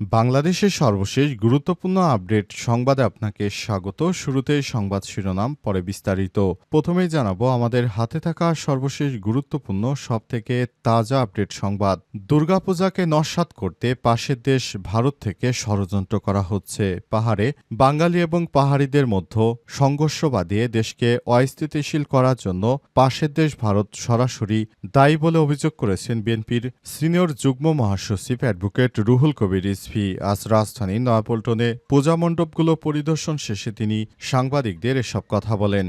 বাংলাদেশের সর্বশেষ গুরুত্বপূর্ণ আপডেট সংবাদে আপনাকে স্বাগত। শুরুতেই সংবাদ শিরোনাম, পরে বিস্তারিত। প্রথমেই জানাব, আমাদের হাতে থাকা সর্বশেষ গুরুত্বপূর্ণ, সবথেকে তাজা আপডেট সংবাদ। দুর্গাপূজাকে নস্বাত করতে পাশের দেশ ভারত থেকে ষড়যন্ত্র করা হচ্ছে। পাহাড়ে বাঙালি এবং পাহাড়িদের মধ্যে সংঘর্ষ বাদিয়ে দেশকে অস্থিতিশীল করার জন্য পাশের দেশ ভারত সরাসরি দায়ী বলে অভিযোগ করেছেন বিএনপির সিনিয়র যুগ্ম মহাসচিব অ্যাডভোকেট রুহুল কবির। রিজভি আজ রাজধানী নয়াপল্টনে পূজা মণ্ডপগুলো পরিদর্শন শেষে তিনি সাংবাদিকদের এসব কথা বলেন।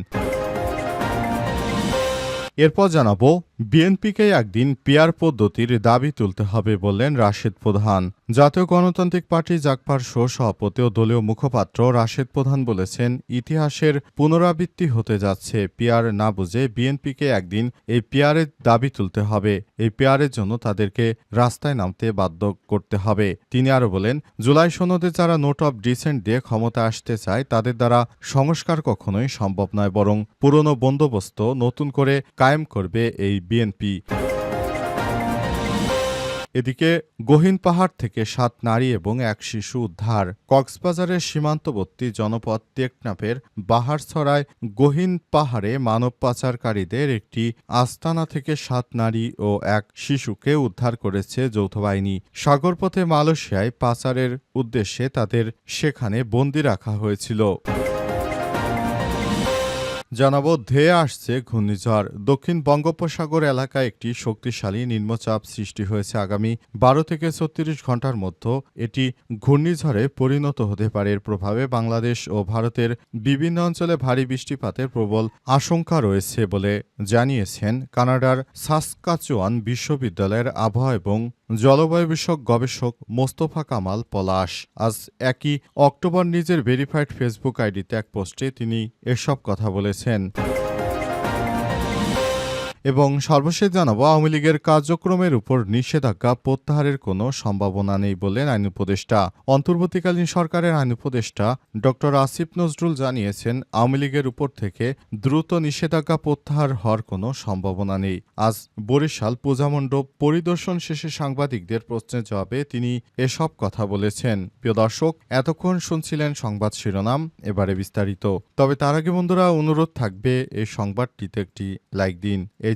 এরপর জানাব বিএনপিকে একদিন পিয়ার পদ্ধতির দাবি তুলতে হবে বললেন রাশেদ প্রধান। জাতীয় গণতান্ত্রিক পার্টি জাকপার শো সভাপতি ও দলীয় মুখপাত্র রাশেদ প্রধান বলেছেন, ইতিহাসের পুনরাবৃত্তি হতে যাচ্ছে, পিয়ার না বুঝে বিএনপিকে একদিন এই পিয়ারের দাবি তুলতে হবে। এই পিয়ারের জন্য তাদেরকে রাস্তায় নামতে বাধ্য করতে হবে। তিনি আরও বলেন, জুলাই সনদে যারা নোট অফ ডিসেন্ট দিয়ে ক্ষমতা আসতে চায়, তাদের দ্বারা সংস্কার কখনোই সম্ভব নয়, বরং পুরনো বন্দোবস্ত নতুন করে কায়েম করবে এই বিএনপি এদিকে গহীন পাহাড় থেকে সাত নারী এবং এক শিশু উদ্ধার। কক্সবাজারের সীমান্তবর্তী জনপদ টেকনাফের বাহারছড়ায় গহীন পাহাড়ে মানব পাচারকারীদের একটি আস্তানা থেকে সাত নারী ও এক শিশুকে উদ্ধার করেছে যৌথ বাহিনী। সাগরপথে মালয়েশিয়ায় পাচারের উদ্দেশ্যে তাদের সেখানে বন্দি রাখা হয়েছিল। জানাব, ধেয়ে আসছে ঘূর্ণিঝড়। দক্ষিণ বঙ্গোপসাগর এলাকায় একটি শক্তিশালী নিম্নচাপ সৃষ্টি হয়েছে আগামী বারো থেকে ছত্রিশ ঘণ্টার মধ্যে। এটি ঘূর্ণিঝড়ে পরিণত হতে পারে। এর প্রভাবে বাংলাদেশ ও ভারতের বিভিন্ন অঞ্চলে ভারী বৃষ্টিপাতের প্রবল আশঙ্কা রয়েছে বলে জানিয়েছেন কানাডার সাসকাচুয়ান বিশ্ববিদ্যালয়ের আবহাওয়া এবং জলবায়ু বিষয়ক গবেষক মোস্তফা কামাল পলাশ। আজ একই অক্টোবর নিজের ভেরিফাইড ফেসবুক আইডিতে এক পোস্টে তিনি এসব কথা বলেছেন। 10. এবং সর্বশেষ জানাব, আওয়ামী লীগের কার্যক্রমের উপর নিষেধাজ্ঞা প্রত্যাহারের কোনো সম্ভাবনা নেই বললেন আইন উপদেষ্টা। অন্তর্বর্তীকালীন সরকারের আইন উপদেষ্টা ড. আসিফ নজরুল জানিয়েছেন, আওয়ামী লীগের উপর থেকে দ্রুত নিষেধাজ্ঞা প্রত্যাহার হওয়ার কোনো সম্ভাবনা নেই। আজ বরিশাল পূজামণ্ডপ পরিদর্শন শেষে সাংবাদিকদের প্রশ্নের জবাবে তিনি এসব কথা বলেছেন। প্রিয় দর্শক, এতক্ষণ শুনছিলেন সংবাদ শিরোনাম, এবারে বিস্তারিত। তবে তার আগে বন্ধুরা, অনুরোধ থাকবে, এই সংবাদটিতে একটি লাইক দিন। এই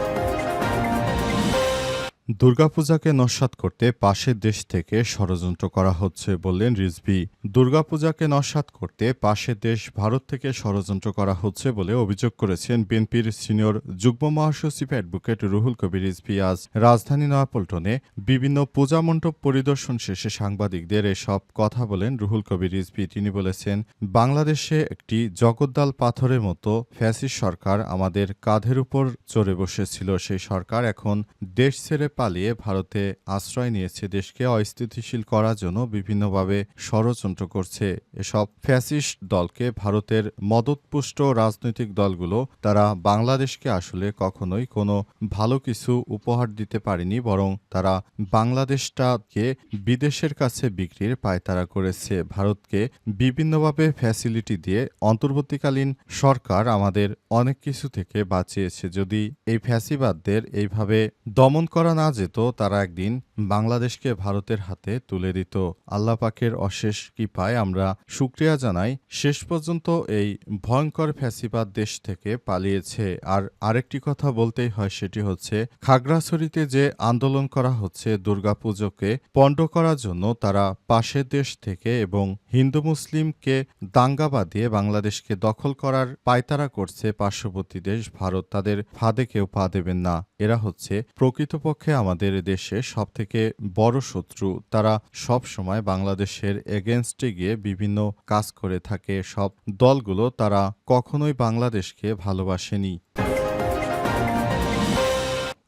দুর্গাপূজাকে নস্বাত করতে পাশের দেশ থেকে ষড়যন্ত্র করা হচ্ছে বললেন রিজভি। দুর্গাপূজাকে নস্বাত করতে পাশের দেশ ভারত থেকে ষড়যন্ত্র করা হচ্ছে বলে অভিযোগ করেছেন বিএনপির সিনিয়র যুগ্ম মহাসচিব অ্যাডভোকেট রুহুল কবির রিজভি। আজ রাজধানী নয়াপল্টনে বিভিন্ন পূজা মণ্ডপ পরিদর্শন শেষে সাংবাদিকদের এসব কথা বলেন রুহুল কবির রিজভি। তিনি বলেছেন, বাংলাদেশে একটি জগদ্দাল পাথরের মতো ফ্যাসিস্ট সরকার আমাদের কাঁধের উপর চড়ে বসেছিল। সেই সরকার এখন দেশ ছেড়ে পালিয়ে ভারতে আশ্রয় নিয়েছে দেশকে অস্থিতিশীল করার জন্য বিভিন্নভাবে ষড়যন্ত্র করছে। এসব ফ্যাসিস্ট দলকে ভারতের মদতপুষ্ট রাজনৈতিক দলগুলো তারা বাংলাদেশকে আসলে কখনোই কোনো ভালো কিছু উপহার দিতে পারেনি, বরং তারা বাংলাদেশটাকে বিদেশের কাছে বিক্রির পায়তারা করেছে। ভারতকে বিভিন্নভাবে ফ্যাসিলিটি দিয়ে অন্তর্বর্তীকালীন সরকার আমাদের অনেক কিছু থেকে বাঁচিয়েছে। যদি এই ফ্যাসিবাদদের এইভাবে দমন করা না যেত তারা একদিন বাংলাদেশকে ভারতের হাতে তুলে দিত। আল্লাহ পাকের অশেষ কৃপায় আমরা সুক্রিয়া জানাই। শেষ পর্যন্ত এই ভয়ঙ্কর ফ্যাসিবাদ দেশ থেকে পালিয়েছে। আর আরেকটি কথা বলতেই হয়, সেটি হচ্ছে, খাগড়াছড়িতে যে আন্দোলন করা হচ্ছে দুর্গাপুজোকে পণ্ড করার জন্য, তারা পাশের দেশ থেকে এবং হিন্দু মুসলিমকে দাঙ্গা বাঁধিয়ে বাংলাদেশকে দখল করার পায়তারা করছে পার্শ্ববর্তী দেশ ভারত। তাদের ফাঁদে কেউ পা দেবেন না। এরা হচ্ছে প্রকৃতপক্ষে আমাদের দেশে সবথেকে বড় শত্রু। তারা সব সময় বাংলাদেশের এগেনস্টে গিয়ে বিভিন্ন কাজ করে থাকে। সব দলগুলো তারা কখনোই বাংলাদেশকে ভালোবাসেনি।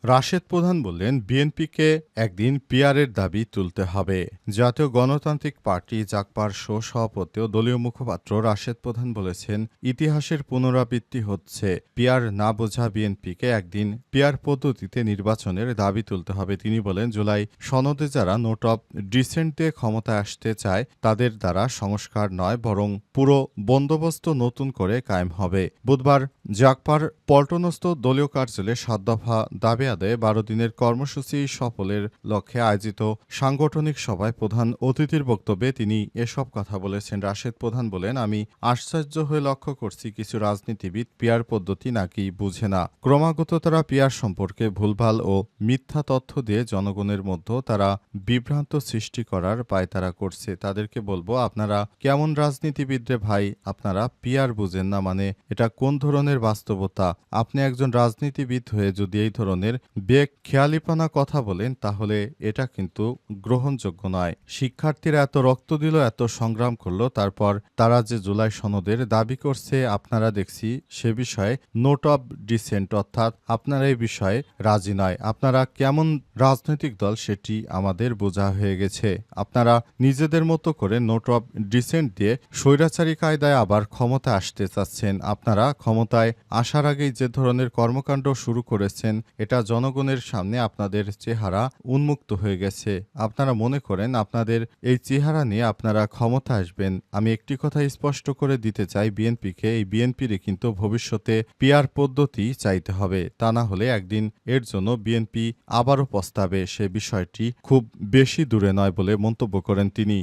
রাশেদ প্রধান বললেন, বিএনপিকে একদিন পিয়ারের দাবি তুলতে হবে। জাতীয় গণতান্ত্রিক পার্টি জাকপার শো সভাপতি ও দলীয় মুখপাত্র রাশেদ প্রধান বলেছেন, ইতিহাসের পুনরাবৃত্তি হচ্ছে। পিয়ার না বোঝা বিএনপিকে একদিন পিয়ার পদ্ধতিতে নির্বাচনের দাবি তুলতে হবে। তিনি বলেন, জুলাই সনদে যারা নোট অফ ডিসেন্ট ক্ষমতায় আসতে চায়, তাদের দ্বারা সংস্কার নয়, বরং পুরো বন্দোবস্ত নতুন করে কায়েম হবে। বুধবার জাকপার পল্টনস্থ দলীয় কার্যালয়ে সাত দফা দাবি আদায়ে বারো দিনের কর্মসূচি সফলের লক্ষ্যে আয়োজিত সাংগঠনিক সভায় প্রধান অতিথির বক্তব্যে তিনি এসব কথা বলেছেন। রাশেদ প্রধান বলেন, আমি আশ্চর্য হয়ে লক্ষ্য করছি কিছু রাজনীতিবিদ পিয়ার পদ্ধতি নাকি বুঝে না। ক্রমাগত তারা পিয়ার সম্পর্কে ভুলভাল ও মিথ্যা তথ্য দিয়ে জনগণের মধ্যে তারা বিভ্রান্ত সৃষ্টি করার পায়তারা করছে। তাদেরকে বলব, আপনারা কেমন রাজনীতিবিদরে ভাই, আপনারা পিয়ার বুঝেন না মানে এটা কোন ধরনের বাস্তবতা? আপনি একজন রাজনীতিবিদ হয়ে যদি এই ধরনের বেগ খেয়ালিপানা কথা বলেন, তাহলে এটা কিন্তু গ্রহণযোগ্য নয়। শিক্ষার্থীরা এত রক্ত দিল, এত সংগ্রাম করল, তারপর তারা যে জুলাই সনদের দাবি করছে, আপনারা দেখছি সে বিষয়ে নোট অব ডিসেন্ট, অর্থাৎ আপনারা এই বিষয়ে রাজি নয়। আপনারা কেমন রাজনৈতিক দল সেটি আমাদের বোঝা হয়ে গেছে। আপনারা নিজেদের মতো করে নোট অব ডিসেন্ট দিয়ে স্বৈরাচারী কায়দায় আবার ক্ষমতা আসতে চাচ্ছেন। আপনারা ক্ষমতায় আসার আগেই যে ধরনের কর্মকাণ্ড শুরু করেছেন, এটা জনগণের সামনে আপনাদের চেহারা উন্মুক্ত হয়ে গেছে। আপনারা মনে করেন আপনাদের এই চেহারা নিয়ে আপনারা ক্ষমতা আসবেন। আমি একটি কথা স্পষ্ট করে দিতে চাই বিএনপিকে, এই বিএনপির কিন্তু ভবিষ্যতে পিয়ার পদ্ধতি চাইতে হবে। তা না হলে একদিন এর জন্য বিএনপি আবারও প্রস্তাবে সে বিষয়টি খুব বেশি দূরে নয় বলে মন্তব্য করেন তিনি।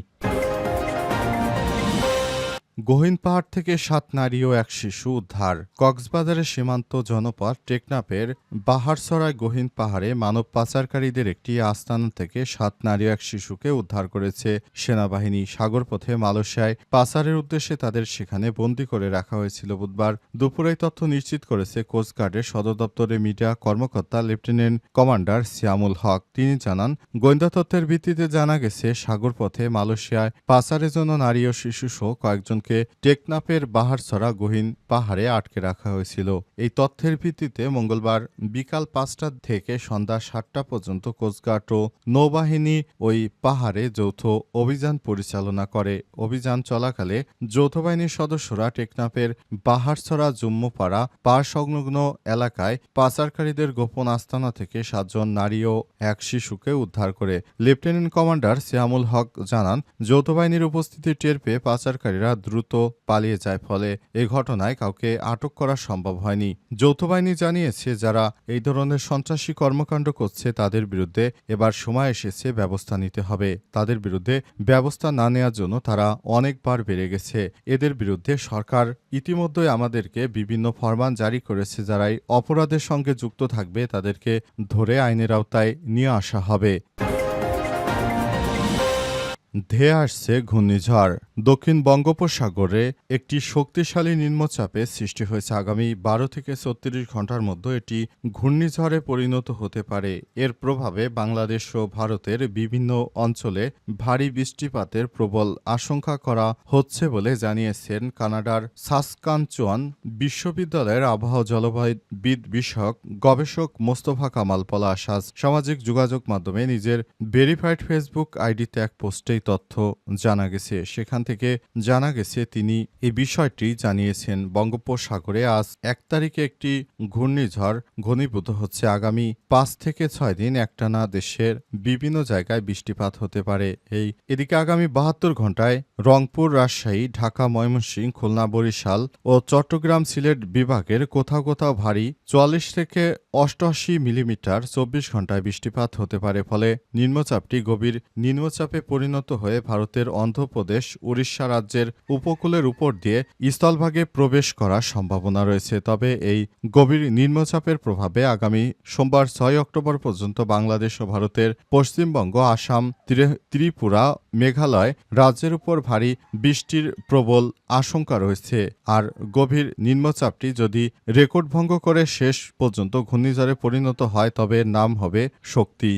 গহীন পাহাড় থেকে সাত নারী ও এক শিশু উদ্ধার। কক্সবাজারের সীমান্ত জনপদ টেকনাপের বাহারসরায় গহীন পাহাড়ে মানব পাচারকারীদের একটি আস্তানা থেকে সাত নারী ও এক শিশুকে উদ্ধার করেছে সেনাবাহিনী। সাগরপথে মালয়েশিয়ায় পাচারের উদ্দেশ্যে তাদের সেখানে বন্দী করে রাখা হয়েছিল বুধবার। দুপুরে তথ্য নিশ্চিত করেছে কোস্টগার্ডের সদর দপ্তরের মিডিয়া কর্মকর্তা লেফটেন্যান্ট কমান্ডার সিয়ামুল হক। তিনি জানান, গোয়েন্দা তথ্যের ভিত্তিতে জানা গেছে, সাগরপথে মালয়েশিয়ায় পাচারের জন্য নারী ও শিশু সহ কয়েকজনকে টেকনাপের বাহারছড়া গহীন পাহাড়ে আটকে রাখা হয়েছিল। এই তথ্যের ভিত্তিতে মঙ্গলবার বিকাল পাঁচটা থেকে সন্ধ্যা সাতটা পর্যন্ত কোস্টগার্ড ও নৌবাহিনী ওই পাহাড়ে যৌথ অভিযান পরিচালনা করে। অভিযান চলাকালে যৌথ বাহিনীর সদস্যরা টেকনাপের বাহারছড়া জুম্মুপাড়া পার সংলগ্ন এলাকায় পাচারকারীদের গোপন আস্তানা থেকে সাতজন নারী ও এক শিশুকে উদ্ধার করে। লেফটেন্যান্ট কমান্ডার সিয়ামুল হক জানান, যৌথ বাহিনীর উপস্থিতি টের পেয়ে পাচারকারীরা দ্রুত পালিয়ে যায়, ফলে এ ঘটনায় কাউকে আটক করা সম্ভব হয়নি। যৌথ বাহিনী জানিয়েছে, যারা এই ধরনের সন্ত্রাসী কর্মকাণ্ড করছে, তাদের বিরুদ্ধে এবার সময় এসেছে ব্যবস্থা নিতে হবে। তাদের বিরুদ্ধে ব্যবস্থা না নেওয়ার জন্য তারা অনেকবার বেড়ে গেছে। এদের বিরুদ্ধে সরকার ইতিমধ্যে আমাদেরকে বিভিন্ন ফরমান জারি করেছে যারাই অপরাধের সঙ্গে যুক্ত থাকবে, তাদেরকে ধরে আইনের আওতায় নিয়ে আসা হবে। ধেয়ে আসছে ঘূর্ণিঝড়। দক্ষিণ বঙ্গোপসাগরে একটি শক্তিশালী নিম্নচাপে সৃষ্টি হয়েছে আগামী বারো থেকে ছত্রিশ ঘণ্টার মধ্যে এটি ঘূর্ণিঝড়ে পরিণত হতে পারে। এর প্রভাবে বাংলাদেশ ও ভারতের বিভিন্ন অঞ্চলে ভারী বৃষ্টিপাতের প্রবল আশঙ্কা করা হচ্ছে বলে জানিয়েছেন কানাডার সাসকানচুয়ান বিশ্ববিদ্যালয়ের আবহাওয়া জলবায়ুবিদ বিষয়ক গবেষক মোস্তফা কামাল পলাশ। সামাজিক যোগাযোগ মাধ্যমে নিজের ভেরিফাইড ফেসবুক আইডিতে এক পোস্টেই তথ্য জানা গেছে। সেখান থেকে জানা গেছে, তিনি এই বিষয়টি জানিয়েছেন। বঙ্গোপসাগরে আজ এক তারিখে একটি ঘূর্ণিঝড় ঘনীভূত হচ্ছে। আগামী পাঁচ থেকে ছয় দিন একটানা দেশের বিভিন্ন জায়গায় বৃষ্টিপাত হতে পারে। এই এদিকে আগামী বাহাত্তর ঘন্টায় রংপুর, রাজশাহী, ঢাকা, ময়মনসিংহ, খুলনা, বরিশাল ও চট্টগ্রাম সিলেট বিভাগের কোথাও কোথাও ভারী চুয়াল্লিশ থেকে অষ্টআশি মিলিমিটার চব্বিশ ঘন্টায় বৃষ্টিপাত হতে পারে। ফলে নিম্নচাপটি গভীর নিম্নচাপে পরিণত হয়ে ভারতের অন্ধ্রপ্রদেশ উড়িষ্যা রাজ্যের উপকূলের উপর দিয়ে স্থলভাগে প্রবেশ করার সম্ভাবনা রয়েছে। তবে এই গভীর নিম্নচাপের প্রভাবে আগামী সোমবার ছয় অক্টোবর পর্যন্ত বাংলাদেশ ও ভারতের পশ্চিমবঙ্গ, আসাম ত্রিপুরা, মেঘালয় রাজ্যের উপর ভারী বৃষ্টির প্রবল আশঙ্কা রয়েছে। আর গভীর নিম্নচাপটি যদি রেকর্ড ভঙ্গ করে শেষ পর্যন্ত ঘূর্ণিঝড়ে পরিণত হয়, তবে নাম হবে শক্তি।